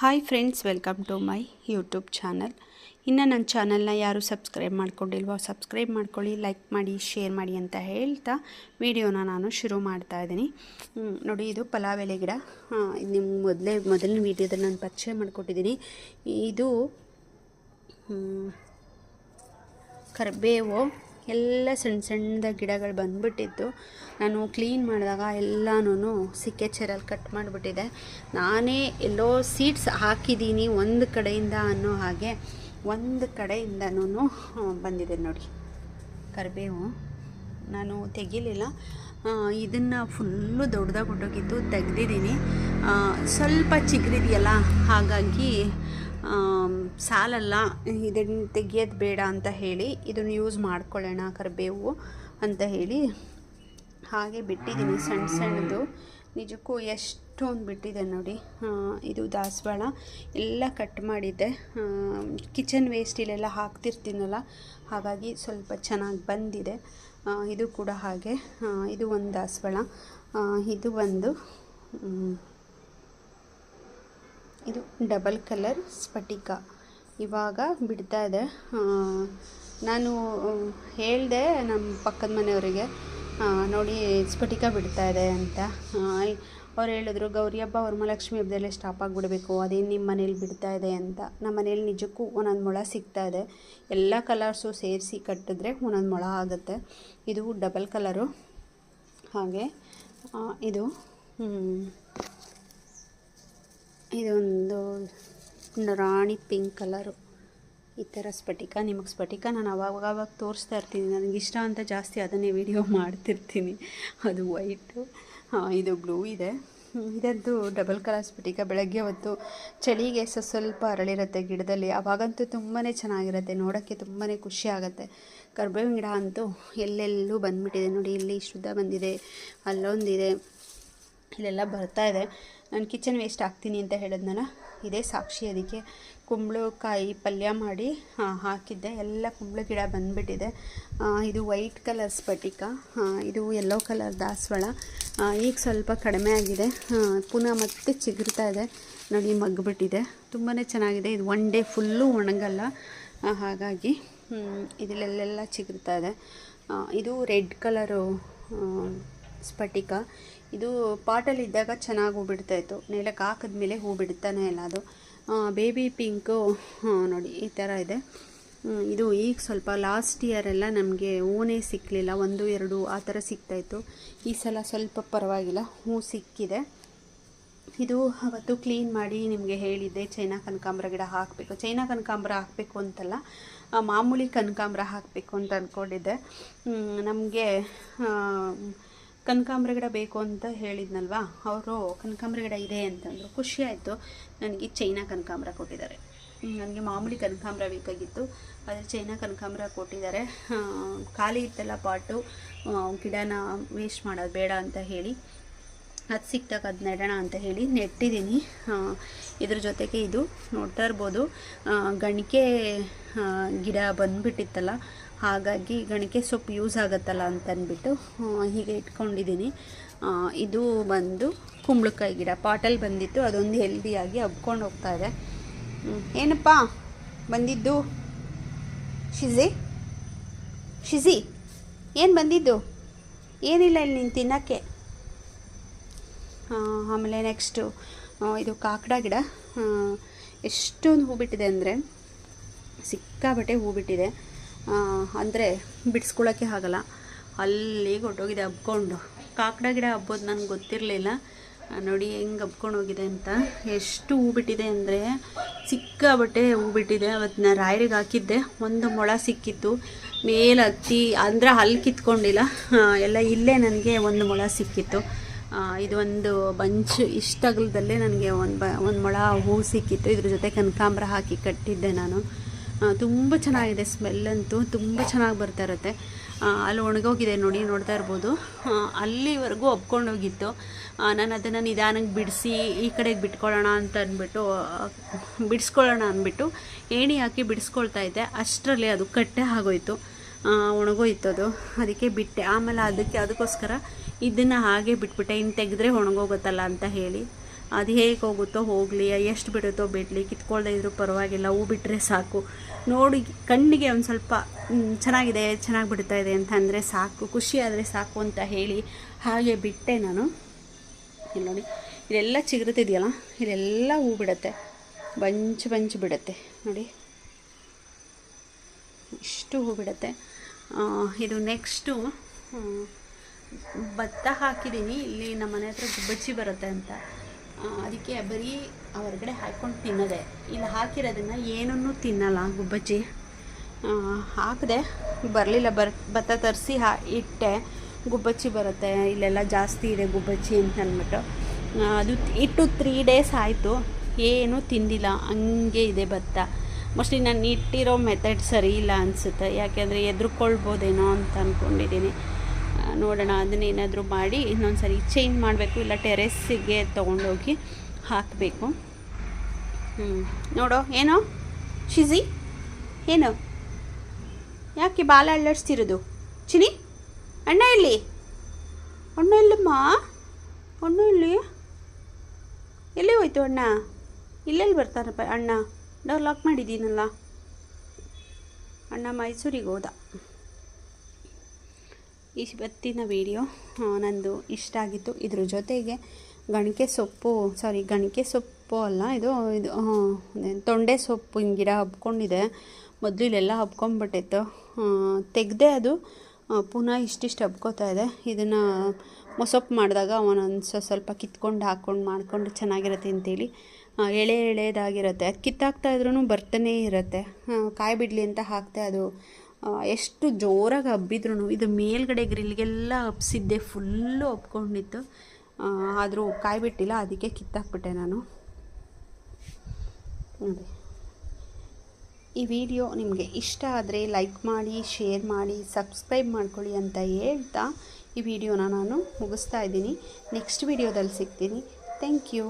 Hi friends welcome to my YouTube channel ಇನ್ನು ನನ್ನ ಚಾನಲ್ನ ಯಾರು ಸಬ್ಸ್ಕ್ರೈಬ್ ಮಾಡ್ಕೊಂಡಿಲ್ವೋ ಸಬ್ಸ್ಕ್ರೈಬ್ ಮಾಡ್ಕೊಳ್ಳಿ ಲೈಕ್ ಮಾಡಿ ಶೇರ್ ಮಾಡಿ ಅಂತ ಹೇಳ್ತಾ ವಿಡಿಯೋನ ನಾನು ಶುರು ಮಾಡ್ತಾ ಇದ್ದೀನಿ. ನೋಡಿ ಇದು ಪಲಾವ್ ಎಲೆ ಗಿಡ. ನಿಮ್ಮ ಮೊದಲೇ, ಮೊದಲನೇ ವೀಡಿಯೋದಲ್ಲಿ ನಾನು ಪರಿಚಯ ಮಾಡಿಕೊಟ್ಟಿದ್ದೀನಿ. ಇದು ಕರಿಬೇವು ಎಲ್ಲ ಸಣ್ಣ ಸಣ್ಣದ ಗಿಡಗಳು ಬಂದ್ಬಿಟ್ಟಿತ್ತು ನಾನು ಕ್ಲೀನ್ ಮಾಡಿದಾಗ ಎಲ್ಲನೂ ಸಿಕ್ಕೆ ಚೆರಲ್ಲಿ ಕಟ್ ಮಾಡಿಬಿಟ್ಟಿದೆ. ನಾನೇ ಎಲ್ಲೋ ಸೀಡ್ಸ್ ಹಾಕಿದ್ದೀನಿ ಒಂದು ಕಡೆಯಿಂದ ಅನ್ನೋ ಹಾಗೆ ಒಂದು ಕಡೆಯಿಂದನೂ ಬಂದಿದೆ ನೋಡಿ. ಕರಿಬೇವು ನಾನು ತೆಗಿಲಿಲ್ಲ. ಇದನ್ನು ಫುಲ್ಲು ದೊಡ್ಡದಾಗಿ ಹೊಟ್ಟೋಗಿತ್ತು ತೆಗ್ದಿದ್ದೀನಿ. ಸ್ವಲ್ಪ ಚಿಗುರಿದೆಯಲ್ಲ, ಹಾಗಾಗಿ ಸಾಲಲ್ಲ ಇದನ್ನು ತೆಗಿಯೋದು ಬೇಡ ಅಂತ ಹೇಳಿ ಇದನ್ನು ಯೂಸ್ ಮಾಡ್ಕೊಳ್ಳೋಣ, ಕರಿಬೇವು ಅಂತ ಹೇಳಿ ಹಾಗೆ ಬಿಟ್ಟಿದ್ದೀನಿ. ಸಣ್ಣ ಸಣ್ಣದು. ನಿಜಕ್ಕೂ ಎಷ್ಟೊಂದು ಬಿಟ್ಟಿದೆ ನೋಡಿ. ಇದು ದಾಸವಾಳ. ಎಲ್ಲ ಕಟ್ ಮಾಡಿದ್ದೆ. ಕಿಚನ್ ವೇಸ್ಟ್ ಇಲ್ಲೆಲ್ಲ ಹಾಕ್ತಿರ್ತೀನಲ್ಲ, ಹಾಗಾಗಿ ಸ್ವಲ್ಪ ಚೆನ್ನಾಗಿ ಬಂದಿದೆ. ಇದು ಕೂಡ ಹಾಗೆ. ಇದು ಒಂದು ದಾಸವಾಳ. ಇದು ಒಂದು ಇದು ಡಬಲ್ ಕಲರ್ ಸ್ಫಟಿಕ. ಇವಾಗ ಬಿಡ್ತಾ ಇದೆ. ನಾನು ಹೇಳಿದೆ ನಮ್ಮ ಪಕ್ಕದ ಮನೆಯವರಿಗೆ ನೋಡಿ ಸ್ಫಟಿಕ ಬಿಡ್ತಾ ಇದೆ ಅಂತ. ಅವ್ರು ಹೇಳಿದ್ರು, ಗೌರಿ ಹಬ್ಬ ವರಮಹಾಲಕ್ಷ್ಮಿ ಹಬ್ಬದಲ್ಲೇ ಸ್ಟಾಪ್ ಆಗಿಬಿಡಬೇಕು. ಅದೇನು ನಿಮ್ಮ ಮನೇಲಿ ಬಿಡ್ತಾ ಇದೆ ಅಂತ. ನಮ್ಮ ಮನೇಲಿ ನಿಜಕ್ಕೂ ಒಂದೊಂದು ಮೊಳ ಸಿಗ್ತಾ ಇದೆ. ಎಲ್ಲ ಕಲರ್ಸು ಸೇರಿಸಿ ಕಟ್ಟಿದ್ರೆ ಒಂದೊಂದು ಮೊಳ ಆಗುತ್ತೆ. ಇದು ಡಬಲ್ ಕಲರು. ಹಾಗೆ ಇದು ಇದೊಂದು ರಾಣಿ ಪಿಂಕ್ ಕಲರು. ಈ ಥರ ಸ್ಫಟಿಕ, ನಿಮಗೆ ಸ್ಫಟಿಕ ನಾನು ಅವಾಗವಾಗ ಅವಾಗ ತೋರಿಸ್ತಾ ಇರ್ತೀನಿ. ನನಗೆ ಇಷ್ಟ ಅಂತ ಜಾಸ್ತಿ ಅದನ್ನೇ ವಿಡಿಯೋ ಮಾಡ್ತಿರ್ತೀನಿ. ಅದು ವೈಟು ಇದು ಬ್ಲೂ ಇದೆ. ಇದಂತೂ ಡಬಲ್ ಕಲರ್ ಸ್ಫಟಿಕ. ಬೆಳಗ್ಗೆ ಹೊತ್ತು ಚಳಿಗೆ ಸ ಸ್ವಲ್ಪ ಅರಳಿರುತ್ತೆ ಗಿಡದಲ್ಲಿ. ಅವಾಗಂತೂ ತುಂಬಾ ಚೆನ್ನಾಗಿರುತ್ತೆ. ನೋಡೋಕ್ಕೆ ತುಂಬಾ ಖುಷಿ ಆಗುತ್ತೆ. ಕರ್ಬೇವಿನ ಗಿಡ ಅಂತೂ ಎಲ್ಲೆಲ್ಲೂ ಬಂದುಬಿಟ್ಟಿದೆ. ನೋಡಿ, ಇಲ್ಲಿ ಶುದ್ಧ ಬಂದಿದೆ. ಅಲ್ಲೊಂದಿದೆ. ಇಲ್ಲೆಲ್ಲ ಬರ್ತಾ ಇದೆ. ನಾನು ಕಿಚನ್ ವೇಸ್ಟ್ ಹಾಕ್ತೀನಿ ಅಂತ ಹೇಳಿದ್ನಲ್ಲ, ಇದೇ ಸಾಕ್ಷಿ ಅದಕ್ಕೆ. ಕುಂಬಳಕಾಯಿ ಪಲ್ಯ ಮಾಡಿ ಹಾಕಿದ್ದೆ. ಎಲ್ಲ ಕುಂಬಳ ಗಿಡ ಬಂದ್ಬಿಟ್ಟಿದೆ. ಇದು ವೈಟ್ ಕಲರ್ ಸ್ಫಟಿಕ ಇದು ಯೆಲ್ಲೋ ಕಲರ್ ದಾಸವಾಳ. ಈಗ ಸ್ವಲ್ಪ ಕಡಿಮೆ ಆಗಿದೆ. ಪುನಃ ಮತ್ತೆ ಚಿಗುರ್ತಾ ಇದೆ. ನೋಡಿ, ಮಗ್ಬಿಟ್ಟಿದೆ. ತುಂಬಾ ಚೆನ್ನಾಗಿದೆ. ಇದು ಒನ್ ಡೇ ಫುಲ್ಲು ಒಣಗಲ್ಲ. ಹಾಗಾಗಿ ಇದರಲ್ಲೆಲ್ಲ ಚಿಗುರ್ತಾ ಇದೆ. ಇದು ರೆಡ್ ಕಲರು ಸ್ಫಟಿಕ. ಇದು ಪಾಟಲ್ಲಿ ಇದ್ದಾಗ ಚೆನ್ನಾಗಿ ಹೂ ಬಿಡ್ತಾಯಿತ್ತು ನೆಲಕ್ಕೆ ಹಾಕಿದ್ಮೇಲೆ ಹೂ ಬಿಡ್ತಾನೆ ಇಲ್ಲ ಅದು. ಬೇಬಿ ಪಿಂಕು ನೋಡಿ, ಈ ಥರ ಇದೆ. ಇದು ಈಗ ಸ್ವಲ್ಪ ಲಾಸ್ಟ್ ಇಯರೆಲ್ಲ ನಮಗೆ ಹೂವೇ ಸಿಕ್ಕಲಿಲ್ಲ ಒಂದು, ಎರಡು, ಆ ಥರ ಸಿಗ್ತಾಯಿತ್ತು ಈ ಸಲ ಸ್ವಲ್ಪ ಪರವಾಗಿಲ್ಲ, ಹೂ ಸಿಕ್ಕಿದೆ. ಇದು ಅವತ್ತು ಕ್ಲೀನ್ ಮಾಡಿ ನಿಮಗೆ ಹೇಳಿದ್ದೆ, ಚೈನಾ ಕನಕಾಂಬ್ರ ಗಿಡ ಹಾಕಬೇಕು. ಚೈನಾ ಕನಕಾಂಬ್ರ ಹಾಕಬೇಕು ಅಂತಲ್ಲ ಮಾಮೂಲಿ ಕನಕಾಂಬ್ರ ಹಾಕಬೇಕು ಅಂತ ಅಂದ್ಕೊಂಡಿದ್ದೆ ನಮಗೆ ಕನಕಾಂಬರ ಗಿಡ ಬೇಕು ಅಂತ ಹೇಳಿದ್ನಲ್ವಾ? ಅವರು ಕನಕಾಂಬ್ರ ಗಿಡ ಇದೆ ಅಂತಂದರು ಖುಷಿ ಆಯಿತು. ನನಗೆ ಚೈನಾ ಕನಕಾಂಬ್ರ ಕೊಟ್ಟಿದ್ದಾರೆ. ನನಗೆ ಮಾಮೂಲಿ ಕನಕಾಂಬ್ರ ಬೇಕಾಗಿತ್ತು. ಆದರೆ ಚೈನಾ ಕನಕಾಂಬ್ರ ಕೊಟ್ಟಿದ್ದಾರೆ. ಖಾಲಿ ಇತ್ತಲ್ಲ ಪಾಟು. ಗಿಡನ ವೇಸ್ಟ್ ಮಾಡೋದು ಬೇಡ ಅಂತ ಹೇಳಿ. ಅದು ಸಿಕ್ತಾಗ ಅದು ನೆಡೋಣ ಅಂತ ಹೇಳಿ ನೆಟ್ಟಿದ್ದೀನಿ. ಇದ್ರ ಜೊತೆಗೆ ಇದು ನೋಡ್ತಾ ಇರ್ಬೋದು. ಗಣಿಕೆ ಗಿಡ ಬಂದುಬಿಟ್ಟಿತ್ತಲ್ಲ ಹಾಗಾಗಿ ಗಣಿಕೆ ಸೊಪ್ಪು ಯೂಸ್ ಆಗುತ್ತಲ್ಲ ಅಂತ ಅಂದ್ಬಿಟ್ಟು ಹೀಗೆ ಇಟ್ಕೊಂಡಿದ್ದೀನಿ ಇದು ಬಂದು ಕುಂಬಳಕಾಯಿ ಗಿಡ ಪಾಟಲ್ಲಿ ಬಂದಿತ್ತು, ಅದೊಂದು ಹೆಲ್ದಿಯಾಗಿ ಹಬ್ಕೊಂಡು ಹೋಗ್ತಾ ಇದೆ. ಏನಪ್ಪ? ಬಂದಿದ್ದು? ಶಿಜಿ ಶಿಜಿ ಏನು ಬಂದಿದ್ದು? ಏನಿಲ್ಲ ಇಲ್ಲಿ ನೀನು ತಿನ್ನೋಕ್ಕೆ. ಆಮೇಲೆ ನೆಕ್ಸ್ಟು ಇದು ಕಾಕಡ ಗಿಡ. ಎಷ್ಟೊಂದು ಹೂ ಬಿಟ್ಟಿದೆ ಅಂದರೆ ಸಿಕ್ಕಾಬಟ್ಟೆ ಹೂ ಬಿಟ್ಟಿದೆ. ಅಂದರೆ ಬಿಡಿಸ್ಕೊಳ್ಳೋಕ್ಕೆ ಆಗಲ್ಲ. ಅಲ್ಲಿಗೆ ಹೊಟ್ಟೋಗಿದೆ ಹಬ್ಕೊಂಡು. ಕಾಕಡ ಗಿಡ ಹಬ್ಬೋದು ನನಗೆ ಗೊತ್ತಿರಲಿಲ್ಲ. ನೋಡಿ ಹೆಂಗೆ ಹಬ್ಕೊಂಡು ಹೋಗಿದೆ ಅಂತ. ಎಷ್ಟು ಹೂ ಬಿಟ್ಟಿದೆ ಅಂದರೆ ಸಿಕ್ಕಾಬಟ್ಟೆ ಹೂ ಬಿಟ್ಟಿದೆ. ಅವತ್ತು ನಾನು ರಾಯರಿಗೆ ಹಾಕಿದ್ದೆ. ಒಂದು ಮೊಳ ಸಿಕ್ಕಿತ್ತು. ಮೇಲೆ ಹತ್ತಿ, ಅಂದ್ರೆ ಅಲ್ಲಿ ಕಿತ್ಕೊಂಡಿಲ್ಲ. ಎಲ್ಲ ಇಲ್ಲೇ ನನಗೆ ಒಂದು ಮೊಳ ಸಿಕ್ಕಿತ್ತು. ಇದು ಇದೊಂದು ಬಂಚ್ ಇಷ್ಟಗಲದಲ್ಲೇ ನನಗೆ ಒಂದು ಒಂದು ಮೊಳ ಹೂ ಸಿಕ್ಕಿತ್ತು. ಇದ್ರ ಜೊತೆ ಕನಕಾಂಬ್ರ ಹಾಕಿ ಕಟ್ಟಿದ್ದೆ ನಾನು. ತುಂಬ ಚೆನ್ನಾಗಿದೆ ಸ್ಮೆಲ್ ಅಂತೂ, ತುಂಬ ಚೆನ್ನಾಗಿ ಬರ್ತಾ ಇರುತ್ತೆ. ಅಲ್ಲಿ ಒಣಗೋಗಿದೆ ನೋಡಿ, ನೋಡ್ತಾ ಇರ್ಬೋದು. ಅಲ್ಲಿವರೆಗೂ ಒಪ್ಕೊಂಡೋಗಿತ್ತು ನಾನು ಅದನ್ನು ನಿಧಾನಕ್ಕೆ ಬಿಡಿಸಿ, ಈ ಕಡೆಗೆ ಬಿಟ್ಕೊಳ್ಳೋಣ ಅಂತ ಅಂದ್ಬಿಟ್ಟು ಬಿಡಿಸ್ಕೊಳ್ಳೋಣ ಅಂದ್ಬಿಟ್ಟು, ಏಣಿ ಹಾಕಿ ಬಿಡಿಸ್ಕೊಳ್ತಾ ಇದ್ದೆ. ಅಷ್ಟರಲ್ಲಿ ಅದು ಕಟ್ಟೆ ಆಗೋಯ್ತು. ಒಣಗೋಯ್ತು ಅದು. ಅದಕ್ಕೆ ಬಿಟ್ಟೆ. ಆಮೇಲೆ ಅದಕ್ಕೆ, ಅದಕ್ಕೋಸ್ಕರ ಇದನ್ನು ಹಾಗೆ ಬಿಟ್ಬಿಟ್ಟೆ. ಇನ್ನು ತೆಗೆದ್ರೆ ಒಣಗೋಗುತ್ತಲ್ಲ ಅಂತ ಹೇಳಿ. ಅದು ಹೇಗೆ ಹೋಗುತ್ತೋ ಹೋಗಲಿ, ಎಷ್ಟು ಬಿಡುತ್ತೋ ಬಿಡಲಿ ಕಿತ್ಕೊಳ್ಳದೆ ಇದ್ರೂ ಪರವಾಗಿಲ್ಲ, ಹೂ ಬಿಟ್ಟರೆ ಸಾಕು. ನೋಡಿ, ಕಣ್ಣಿಗೆ ಒಂದು ಸ್ವಲ್ಪ ಚೆನ್ನಾಗಿದೆ, ಚೆನ್ನಾಗಿ ಬಿಡ್ತಾ ಇದೆ ಅಂತ ಅಂದರೆ ಸಾಕು, ಖುಷಿ ಆದರೆ ಸಾಕು ಅಂತ ಹೇಳಿ ಹಾಗೆ ಬಿಟ್ಟೆ ನಾನು. ಇಲ್ಲಿ ನೋಡಿ ಇದೆಲ್ಲ ಚಿಗುರುತ್ತಿದೆಯಲ್ಲ ಇದೆಲ್ಲ ಹೂ ಬಿಡುತ್ತೆ, ಬಂಚ್ ಬಂಚ್ ಬಿಡುತ್ತೆ. ನೋಡಿ, ಇಷ್ಟು ಹೂ ಬಿಡುತ್ತೆ. ಇದು ನೆಕ್ಸ್ಟು ಭತ್ತ ಹಾಕಿದ್ದೀನಿ ಇಲ್ಲಿ ನಮ್ಮ ಮನೆ ಹತ್ರ ಗುಬ್ಬಚ್ಚಿ ಬರುತ್ತೆ ಅಂತ. ಅದಕ್ಕೆ ಬರೀ ಹೊರಗಡೆ ಹಾಕ್ಕೊಂಡು ತಿನ್ನೋದೆ. ಇಲ್ಲಿ ಹಾಕಿರೋದನ್ನು ಏನನ್ನೂ ತಿನ್ನಲ್ಲ, ಗುಬ್ಬಚ್ಚಿ. ಹಾಕಿದೆ. ಬರಲಿಲ್ಲ, ಬರ್, ಭತ್ತ ತರಿಸಿ ಹಾ, ಇಟ್ಟೆ. ಗುಬ್ಬಚ್ಚಿ ಬರುತ್ತೆ, ಇಲ್ಲೆಲ್ಲ ಜಾಸ್ತಿ ಇದೆ ಗುಬ್ಬಚ್ಚಿ ಅಂತ ಅಂದ್ಬಿಟ್ಟು. ಅದು ಇಟ್ಟು ತ್ರೀ ಡೇಸ್ ಆಯಿತು. ಏನೂ ತಿಂದಿಲ್ಲ, ಹಂಗೆ ಇದೆ ಭತ್ತ. ಮೋಸ್ಟ್ಲಿ ನಾನು ಇಟ್ಟಿರೋ ಮೆಥಡ್ ಸರಿ ಇಲ್ಲ ಅನಿಸುತ್ತೆ. ಯಾಕೆಂದರೆ ಎದುರ್ಕೊಳ್ಬೋದೇನೋ ಅಂತ ಅಂದ್ಕೊಂಡಿದ್ದೀನಿ ನೋಡೋಣ ಅದನ್ನೇನಾದರೂ ಮಾಡಿ ಇನ್ನೊಂದು ಸರಿ ಚೇಂಜ್ ಮಾಡಬೇಕು, ಇಲ್ಲ ಟೆರೆಸ್ಸಿಗೆ ತೊಗೊಂಡೋಗಿ ಹಾಕಬೇಕು. ಹ್ಞೂ ನೋಡೋ, ಏನೋ? ಶಿಜಿ, ಏನು? ಯಾಕೆ ಬಾಲ ಅಳ್ಳಾಡಿಸ್ತಿರೋದು? ಚಿನಿ ಅಣ್ಣ ಇಲ್ಲಿ ಅಣ್ಣ ಇಲ್ಲಮ್ಮ ಅಣ್ಣ ಇಲ್ಲಿ ಎಲ್ಲಿ ಹೋಯ್ತು ಅಣ್ಣ? ಇಲ್ಲೆಲ್ಲಿ ಬರ್ತಾರಪ್ಪ ಅಣ್ಣ? ಡೋರ್ ಲಾಕ್ ಮಾಡಿದ್ದೀನಲ್ಲ? ಅಣ್ಣ ಮೈಸೂರಿಗೆ ಹೋದ. ಇವತ್ತಿನ ವಿಡಿಯೋ ನಂದು ಇಷ್ಟ ಆಗಿತ್ತು. ಇದ್ರ ಜೊತೆಗೆ ಗಣಿಕೆ ಸೊಪ್ಪು ಸಾರಿ ಗಣಿಕೆ ಸೊಪ್ಪು ಅಲ್ಲ, ಇದು ಇದು ತೊಂಡೆ ಸೊಪ್ಪು ಸೊಪ್ಪಿನ ಗಿಡ ಹಬ್ಕೊಂಡಿದೆ. ಮೊದಲು ಇಲ್ಲೆಲ್ಲ ಹಬ್ಕೊಂಡ್ಬಿಟ್ಟಿತ್ತು ತೆಗೆದೆ ಅದು ಪುನಃ ಇಷ್ಟಿಷ್ಟು ಹಬ್ಕೋತಾ ಇದೆ. ಇದನ್ನು ಮೊಸೊಪ್ಪು ಮಾಡಿದಾಗ ಒಂದೊಂದು ಸ್ವಲ್ಪ ಕಿತ್ಕೊಂಡು ಹಾಕ್ಕೊಂಡು ಮಾಡ್ಕೊಂಡು ಚೆನ್ನಾಗಿರುತ್ತೆ ಅಂತೇಳಿ ಎಳೆ ಎಳೆದಾಗಿರುತ್ತೆ. ಅದು ಕಿತ್ತಾಕ್ತಾ ಇದ್ರೂ ಬರ್ತಾನೇ ಇರುತ್ತೆ. ಕಾಯಿ ಬಿಡಲಿ ಅಂತ ಹಾಕ್ತೆ ಅದು ಎಷ್ಟು ಜೋರಾಗಿ ಹಬ್ಬಿದ್ರು ಇದು ಮೇಲ್ಗಡೆ ಗ್ರಿಲ್ಗೆಲ್ಲ ಹಬ್ಸಿದ್ದೆ, ಫುಲ್ಲು ಹಬ್ಕೊಂಡಿತ್ತು. ಆದರೂ ಕಾಯ್ಬಿಟ್ಟಿಲ್ಲ ಅದಕ್ಕೆ ಕಿತ್ತಾಕ್ಬಿಟ್ಟೆ ನಾನು. ನೋಡಿ. ಈ ವಿಡಿಯೋ ನಿಮಗೆ ಇಷ್ಟ ಆದರೆ ಲೈಕ್ ಮಾಡಿ, ಶೇರ್ ಮಾಡಿ, ಸಬ್ಸ್ಕ್ರೈಬ್ ಮಾಡ್ಕೊಳ್ಳಿ ಅಂತ ಹೇಳ್ತಾ ಈ ವಿಡಿಯೋನ ನಾನು ಮುಗಿಸ್ತಾ ಇದ್ದೀನಿ. ನೆಕ್ಸ್ಟ್ ವಿಡಿಯೋದಲ್ಲಿ ಸಿಗ್ತೀನಿ. Thank you.